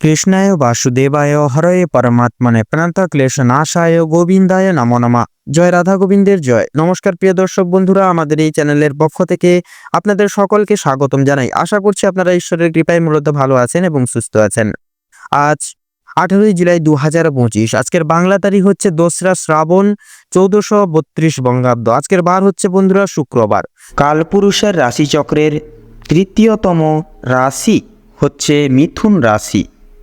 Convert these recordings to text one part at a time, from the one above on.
কৃষ্ণায় বাসুদেবায় হরয়ে পরমাত্মনে প্রণত ক্লেশ নাশায় গোবিন্দায় নমো নমা। জয় রাধা গোবিন্দের জয়। নমস্কার প্রিয় দর্শক বন্ধুরা, আমাদের এই চ্যানেলের পক্ষ থেকে আপনাদের সকলকে স্বাগতম জানাই। আশা করছি আপনারা ঈশ্বরের কৃপায় মূলত ভালো আছেন এবং সুস্থ আছেন। আজ আঠেরোই জুলাই দু হাজার পঁচিশ, আজকের বাংলা তারিখ হচ্ছে দোসরা শ্রাবণ চৌদ্দশো বত্রিশ বঙ্গাব্দ। আজকের বার হচ্ছে বন্ধুরা শুক্রবার। কালপুরুষের রাশিচক্রের তৃতীয়তম রাশি হচ্ছে মিথুন রাশি।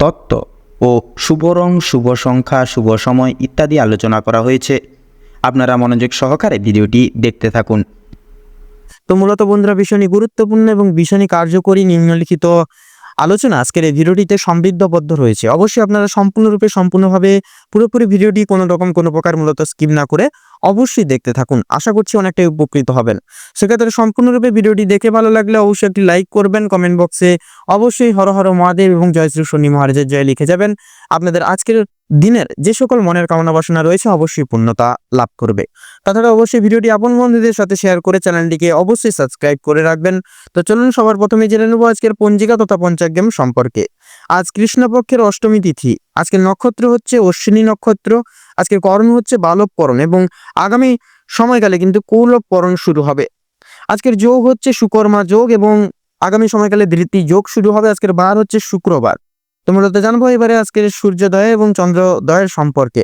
তত্ত্ব ও শুভ রং, শুভ সংখ্যা, শুভ সময় ইত্যাদি আলোচনা করা হয়েছে। আপনারা মনোযোগ সহকারে ভিডিওটি দেখতে থাকুন। তো মূলত বন্ধুরা, ভীষণই গুরুত্বপূর্ণ এবং ভীষণই কার্যকরী নিম্নলিখিত আলোচনা আজকের এই ভিডিওটিতে সমৃদ্ধবদ্ধ রয়েছে। অবশ্যই আপনারা সম্পূর্ণরূপে, সম্পূর্ণভাবে পুরোপুরি ভিডিওটি কোনো রকম, কোনো প্রকার মূলত স্কিপ না করে অবশ্যই দেখতে থাকুন। আশা করছি অনেকটাই উপকৃত হবেন। সেক্ষেত্রে সম্পূর্ণরূপে ভিডিওটি দেখে ভালো লাগলে অবশ্যই একটি লাইক করবেন কমেন্ট বক্সে অবশ্যই হর হর মহাদেব এবং জয় শ্রী শনি মহারাজের জয় লিখে যাবেন। আপনাদের আজকের দিনের যে সকল মনের কামনা বাসনা রয়েছে অবশ্যই পূর্ণতা লাভ করবে। তাছাড়া অবশ্যই ভিডিওটি আপন বন্ধুদের সাথে শেয়ার করে চ্যানেলটিকে অবশ্যই সাবস্ক্রাইব করে রাখবেন। তো চলুন সবার প্রথমে জেনে নেব আজকের পঞ্জিকা তথা পঞ্চাগ্রাম সম্পর্কে। আজ কৃষ্ণপক্ষের অষ্টমী তিথি। আজকের নক্ষত্র হচ্ছে অশ্বিনী নক্ষত্র, আজকের কর্ম হচ্ছে বালবকরণ এবং আগামী সময়কালে কিন্তু কৌলবকরণ শুরু হবে। আজকের যোগ হচ্ছে সুকর্মা যোগ এবং আগামী সময়কালে ধৃতি যোগ শুরু হবে, আজকের বার হচ্ছে শুক্রবার। তোমরা তো জানব এবারে আজকের সূর্যোদয় এবং চন্দ্রোদয়ের সম্পর্কে।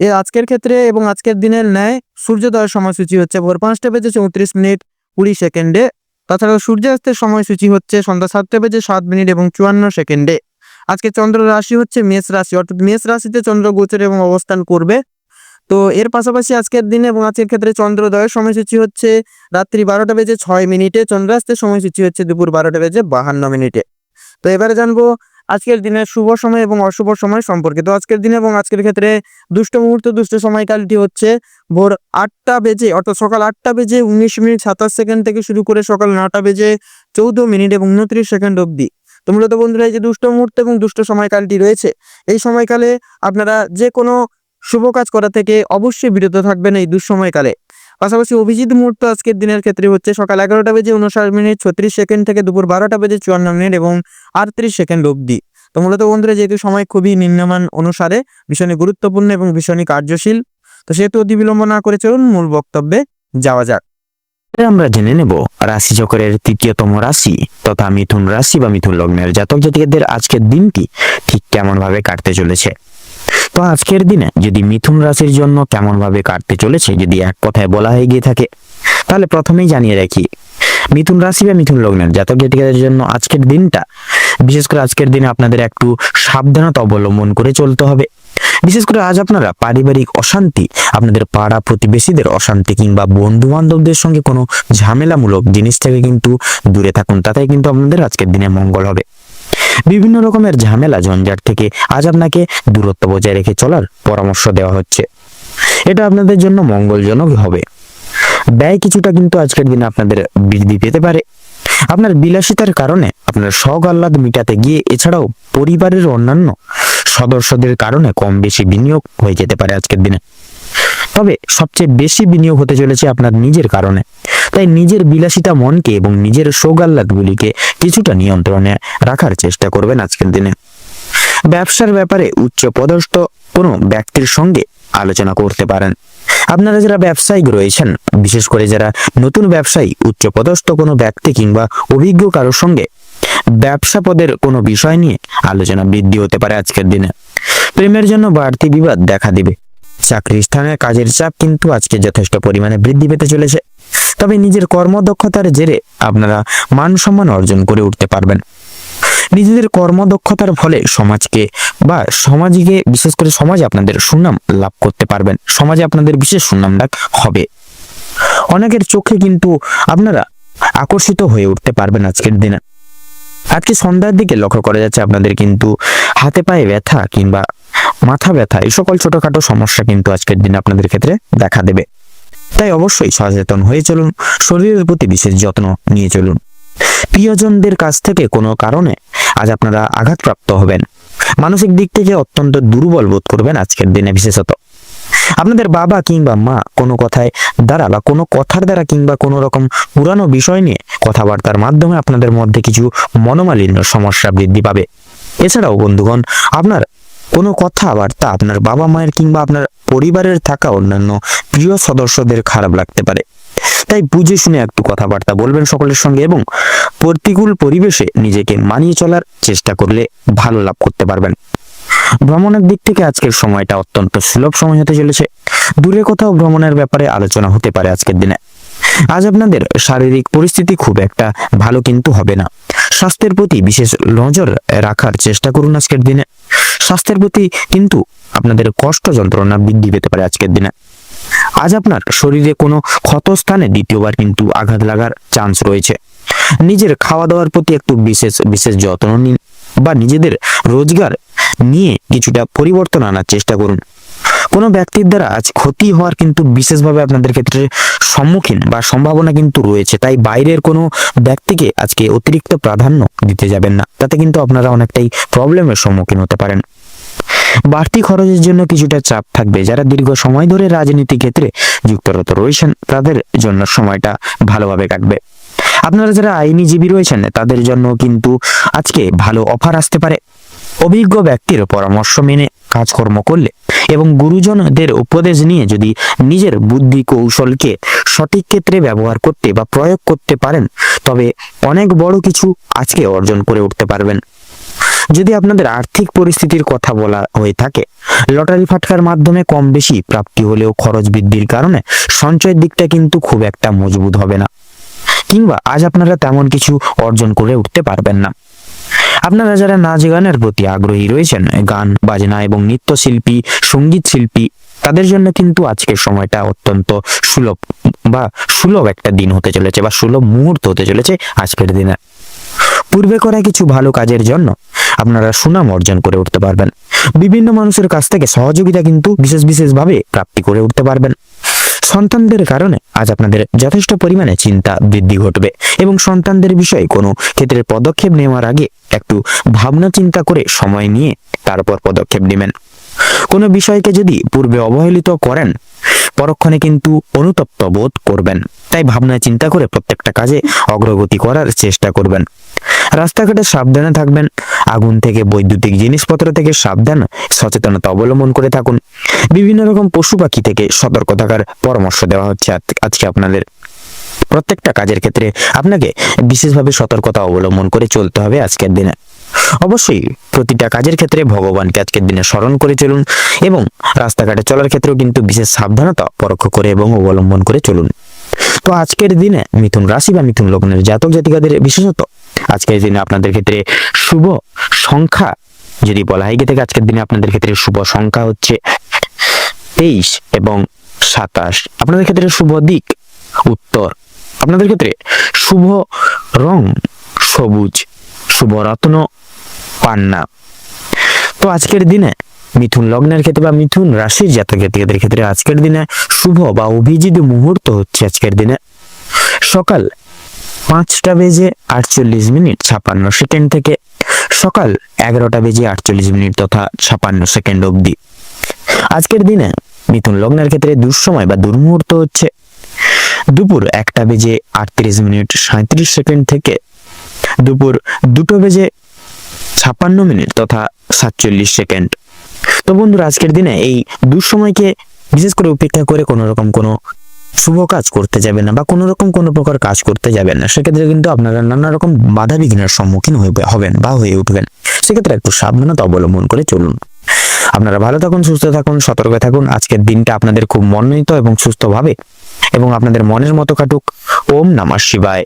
এ আজকের ক্ষেত্রে এবং আজকের দিনের ন্যায় সূর্যোদয়ের সময়সূচি হচ্ছে ভোর পাঁচটা বেজে চৌত্রিশ মিনিট কুড়ি সেকেন্ডে। তাছাড়া সূর্যাস্তের সময়সূচি হচ্ছে সন্ধ্যা সাতটা বেজে সাত মিনিট এবং চুয়ান্ন সেকেন্ডে। আজকে চন্দ্র রাশি হচ্ছে মেষ রাশি, অর্থাৎ মেষ রাশিতে চন্দ্র গোচর এবং অবস্থান করবে। তো এর পাশাপাশি আজকের দিনে এবং আজকের ক্ষেত্রে চন্দ্রোদয়ের সময়সূচি হচ্ছে রাত্রি বারোটা বেজে ছয় মিনিটে, চন্দ্রাস্তের সময়সূচি হচ্ছে দুপুর বারোটা বেজে বাহান্ন মিনিটে। তো এবারে জানব আজকের দিনের শুভ সময় এবং অশুভ সময় সম্পর্কে। তো আজকের দিনে এবং আজকের ক্ষেত্রে দুষ্ট মুহূর্ত, দুষ্ট সময়কালটি হচ্ছে ভোর আটটা বেজে, অর্থাৎ সকাল আটটা বেজে উনিশ মিনিট সাতাশ সেকেন্ড থেকে শুরু করে সকাল নটা বেজে চৌদ্দ মিনিট এবং উনত্রিশ সেকেন্ড অবধি। তো মূলত বন্ধুরা, এই যে দুষ্ট মুহূর্ত এবং দুষ্ট সময়কালটি রয়েছে, এই সময়কালে আপনারা যে কোনো শুভ কাজ করা থেকে অবশ্যই বিরত থাকবেন এই দুঃসময়কালে। পাশাপাশি অভিজিৎ মুহূর্ত আজকের দিনের ক্ষেত্রে হচ্ছে সকাল এগারোটা বেজে উনষাট মিনিট, ছত্রিশ সেকেন্ড থেকে দুপুর বারোটা বেজে চুয়ান্ন মিনিট এবং আটত্রিশ সেকেন্ড অবধি। তো মূলত বন্ধুরা, যেহেতু সময় খুবই নিম্নমান অনুসারে, ভীষণই গুরুত্বপূর্ণ এবং ভীষণই কার্যশীল, তো সেহেতু অতি বিলম্ব না করে চলুন মূল বক্তব্যে যাওয়া যাক। আমরা জেনে নেব, রাশি চক্রের তৃতীয়তম রাশি তথা মিথুন রাশি বা মিথুন লগ্নের জাতক জাতিকাদের আজকের দিনটি ঠিক কেমন ভাবে কাটতে চলেছে। তো আজকের দিনে যদি মিথুন রাশির জন্য কেমন ভাবে কাটতে চলেছে যদি এক কথায় বলা হয়ে গিয়ে থাকে, তাহলে প্রথমেই জানিয়ে রাখি, মিথুন রাশি বা মিথুন লগ্নের জাতক জাতিকাদের জন্য আজকের দিনটা, বিশেষ করে আজকের দিনে আপনাদের একটু সাবধানতা অবলম্বন করে চলতে হবে। বিশেষ করে আজ আপনারা পারিবারিক অশান্তি, আপনাদের পাড়া প্রতিবেশীদের অশান্তি কিংবা বন্ধু বান্ধবদের সঙ্গে কোনো ঝামেলামূলক জিনিস থেকে কিন্তু দূরে থাকুন তাতে কিন্তু আপনাদের আজকের দিনে মঙ্গল হবে। বিভিন্ন রকমের ঝামেলা, ঝঞ্ঝাট থেকে আজ আপনাকে দূরত্ব বজায় রেখে চলার পরামর্শ দেওয়া হচ্ছে। এটা আপনাদের জন্য মঙ্গলজনক হবে। ব্যয় কিছুটা কিন্তু আজকের দিনে আপনাদের বৃদ্ধি পেতে পারে। আপনার বিলাসিতার কারণে আপনার শখ আহ্লাদ মিটাতে গিয়ে এছাড়াও পরিবারের অন্যান্য সদস্যদের কারণে কম বেশি বিনিয়োগ হয়ে যেতে পারে আজকের দিনে। তবে সবচেয়ে বেশি বিনিয়োগ হতে চলেছে আপনার নিজের কারণে। তাই নিজের বিলাসিতা মনকে এবং নিজের সৌগাল্লাদগুলিকে কিছুটা নিয়ন্ত্রণে রাখার চেষ্টা করবেন আজকের দিনে। ব্যবসার ব্যাপারে উচ্চ পদস্থ কোনো ব্যক্তির সঙ্গে আলোচনা করতে পারেন। আপনারা যারা ব্যবসায়িক রয়েছেন, বিশেষ করে যারা নতুন ব্যবসায়ী, উচ্চ পদস্থ কোনো ব্যক্তি কিংবা অভিজ্ঞ কারোর সঙ্গে ব্যবসা পদের কোনো বিষয় নিয়ে আলোচনা বৃদ্ধি হতে পারে আজকের দিনে। প্রেমের জন্য বাড়তি বিবাদ দেখা দিবে। চাকরি স্থানের কাজের চাপ কিন্তু আজকে যথেষ্ট পরিমাণে বৃদ্ধি পেতে চলেছে। তবে নিজের কর্মদক্ষতার জেরে আপনারা মান সম্মান অর্জন করে উঠতে পারবেন। নিজেদের কর্মদক্ষতার ফলে সমাজকে বা সমাজকে, বিশেষ করে সমাজে আপনাদের সুনাম লাভ করতে পারবেন। সমাজে আপনাদের বিশেষ সুনাম ডাক হবে। অনেকের চোখে কিন্তু আপনারা আকর্ষিত হয়ে উঠতে পারবেন আজকের দিনে। আজকে সন্ধ্যার দিকে লক্ষ্য করা যাচ্ছে আপনাদের কিন্তু হাতে পায়ে ব্যথা কিংবা মাথা ব্যথা, এই সকল ছোটখাটো সমস্যা কিন্তু আজকের দিনে আপনাদের ক্ষেত্রে দেখা দেবে। তাই অবশ্যই সচেতন হয়ে চলুন, শরীরের প্রতি বিশেষ যত্ন নিয়ে চলুন। প্রিয়জনদের কাছ থেকে কোনো কারণে আজ আপনারা আঘাতপ্রাপ্ত হবেন। মানসিক দিক থেকে অত্যন্ত দুর্বল বোধ করবেন আজকের দিনে বিশেষত। আপনাদের বাবা কিংবা মা কোনো কথায় দ্বারা বা কোনো কথার দ্বারা কিংবা কোনো রকম পুরানো বিষয় নিয়ে কথাবার্তার মাধ্যমে আপনাদের মধ্যে কিছু মনোমালিন্য, সমস্যা বৃদ্ধি পাবে। এছাড়াও বন্ধুগণ, আপনার কোনো কথাবার্তা আপনার বাবা মায়ের কিংবা আপনার পরিবারের থাকা অন্যান্য প্রিয় সদস্যদের খারাপ লাগতে পারে। তাই বুঝে শুনে একটু কথাবার্তা বলবেন সকলের সঙ্গে এবং প্রতিকূল পরিবেশে নিজেকে মানিয়ে চলার চেষ্টা করলে ভালো লাভ করতে পারবেন। ভ্রমণের দিক থেকে আজকের সময়টা অত্যন্ত সুলভ সময় হতে চলেছে। দূরে কোথাও ভ্রমণের ব্যাপারে আলোচনা হতে পারে আজকের দিনে। আজ আপনাদের শারীরিক পরিস্থিতি খুব একটা ভালো কিন্তু হবে না। স্বাস্থ্যের প্রতি বিশেষ নজর রাখার চেষ্টা করুন আজকের দিনে। স্বাস্থ্যের প্রতি কিন্তু আপনাদের কষ্ট যন্ত্রণা বৃদ্ধি পেতে পারে আজকের দিনে। আজ আপনার শরীরে কোনো ক্ষতস্থানে দ্বিতীয়বার কিন্তু আঘাত লাগার চান্স রয়েছে। নিজের খাওয়া দাওয়ার প্রতি একটু বিশেষ বিশেষ যত্ন নিন বা নিজেদের রোজগার নিয়ে কিছুটা পরিবর্তন আনার চেষ্টা করুন। কোনো ব্যক্তির দ্বারা আজ ক্ষতি হওয়ার কিন্তু বিশেষভাবে আপনাদের ক্ষেত্রে সম্মুখীন বা সম্ভাবনা কিন্তু রয়েছে। তাই বাইরের কোনো ব্যক্তিকে আজকে অতিরিক্ত প্রাধান্য দিতে যাবেন না। তাতে কিন্তু আপনারা অনেকটাই প্রবলেমের সম্মুখীন হতে পারেন। বাড়তি খরচের জন্য কিছুটা চাপ থাকবে। যারা দীর্ঘ সময় ধরে রাজনীতি ক্ষেত্রে যুক্তরত রয়েছেন, তাদের জন্য সময়টা ভালোভাবে কাটবে। আপনারা যারা আইনিজীবী রয়েছেন, তাদের জন্য কিন্তু আজকে ভালো অফার আসতে পারে। অভিজ্ঞ ব্যক্তির পরামর্শ মেনে কাজকর্ম করলে এবং গুরুজনদের উপদেশ নিয়ে যদি নিজের বুদ্ধি কৌশলকে সঠিক ক্ষেত্রে ব্যবহার করতে বা প্রয়োগ করতে পারেন, তবে অনেক বড় কিছু আজকে অর্জন করে উঠতে পারবেন। যদি আপনাদের আর্থিক পরিস্থিতির কথা বলা হয়ে থাকে, লটারি ফাটকার মাধ্যমে কম বেশি প্রাপ্তি হলেও খরচ বৃদ্ধির কারণে সঞ্চয়ের দিকটা কিন্তু খুব একটা মজবুত হবে না, কিংবা আজ আপনারা তেমন কিছু অর্জন করে উঠতে পারবেন না। আপনারা যারা নাচ গানের প্রতি আগ্রহী রয়েছেন, গান, বাজনা এবং নৃত্যশিল্পী, সংগীত শিল্পী, তাদের জন্য কিন্তু আজকের সময়টা অত্যন্ত সুলভ বা সুলভ একটা দিন হতে চলেছে বা সুলভ মুহূর্ত হতে চলেছে আজকের দিনে। পূর্বে করা কিছু ভালো কাজের জন্য আপনারা সুনাম অর্জন করে উঠতে পারবেন। বিভিন্ন মানুষের কাছ থেকে সহযোগিতা কিন্তু বিশেষ বিশেষভাবে প্রাপ্তি করে উঠতে পারবেন। সন্তানদের কারণে আজ আপনাদের যথেষ্ট পরিমাণে চিন্তা বৃদ্ধি ঘটবে এবং সন্তানদের বিষয়ে কোনো ক্ষেত্রে পদক্ষেপ নেওয়ার আগে একটু ভাবনা চিন্তা করে সময় নিয়ে তারপর পদক্ষেপ নেবেন। কোনো বিষয়কে যদি পূর্বে অবহেলিত করেন, পরক্ষণে কিন্তু অনুতপ্ত বোধ করবেন। তাই ভাবনা চিন্তা করে প্রত্যেকটা কাজে অগ্রগতি করার চেষ্টা করবেন। রাস্তাঘাটে সাবধানে থাকবেন, আগুন থেকে বৈদ্যুতিক জিনিসপত্র থেকে সাবধান, সচেতনতা অবলম্বন করে থাকুন। বিভিন্ন রকম পশু পাখি থেকে সতর্ক থাকার পরামর্শ দেওয়া হচ্ছে আজ- আজকে আপনাদের। প্রত্যেকটা কাজের ক্ষেত্রে আপনাকে বিশেষভাবে সতর্কতা অবলম্বন করে চলতে হবে আজকের দিনে। অবশ্যই প্রতিটা কাজের ক্ষেত্রে ভগবানকে আজকের দিনে স্মরণ করে চলুন এবং রাস্তাঘাটে চলার ক্ষেত্রেও কিন্তু বিশেষ সাবধানতা পরোক্ষ করে এবং অবলম্বন করে চলুন। তো আজকের দিনে মিথুন রাশি বা মিথুন লগ্নের জাতক জাতিকাদের বিশেষত আজকের দিনে আপনাদের ক্ষেত্রে শুভ সংখ্যা যদি বলা হয় থাকে আজকের দিনে আপনাদের ক্ষেত্রে শুভ সংখ্যা হচ্ছে তেইশ এবং সাতাশ। আপনাদের ক্ষেত্রে শুভ দিক উত্তর। আপনাদের ক্ষেত্রে শুভ রং সবুজ, শুভ রত্ন পান্না। তো আজকের দিনে মিথুন লগ্নের ক্ষেত্রে বা মিথুন রাশির জাতক ক্ষেত্রে আজকের দিনে শুভ বা অভিজিৎ মুহূর্ত হচ্ছে আজকের দিনে। সকাল পাঁচটা বেজে আটচল্লিশ মিনিট ছাপান্ন সেকেন্ড থেকে সকাল এগারোটা বেজে আটচল্লিশ মিনিট তথা ছাপান্ন সেকেন্ড অবধি। আজকের দিনে মিথুন লগ্নের ক্ষেত্রে দুঃসময় বা দুর্মুহূর্ত হচ্ছে। দুপুর একটা বেজে আটত্রিশ মিনিট সাঁত্রিশ সেকেন্ড থেকে দুপুর দুটো বেজে ছাপ্পান্ন মিনিট তথা সাতচল্লিশ সেকেন্ড। তো বন্ধুরা, আজকের দিনে এই দুঃসময়কে বিশেষ করে উপেক্ষা করে কোনো রকম কোনো শুভ কাজ করতে যাবেন না বা কোনো রকম কোনো প্রকার কাজ করতে যাবেন না। সেক্ষেত্রে কিন্তু আপনারা নানা রকম বাধা বিঘ্নের সম্মুখীন হবেন বা হয়ে উঠবেন। সেক্ষেত্রে একটু সাবধানতা অবলম্বন করে চলুন। আপনারা ভালো থাকুন, সুস্থ থাকুন, সতর্ক থাকুন। আজকের দিনটা আপনাদের খুব মনোনীত এবং সুস্থভাবে এবং আপনাদের মনের মতো কাটুক। ওম নমঃ শিবায়।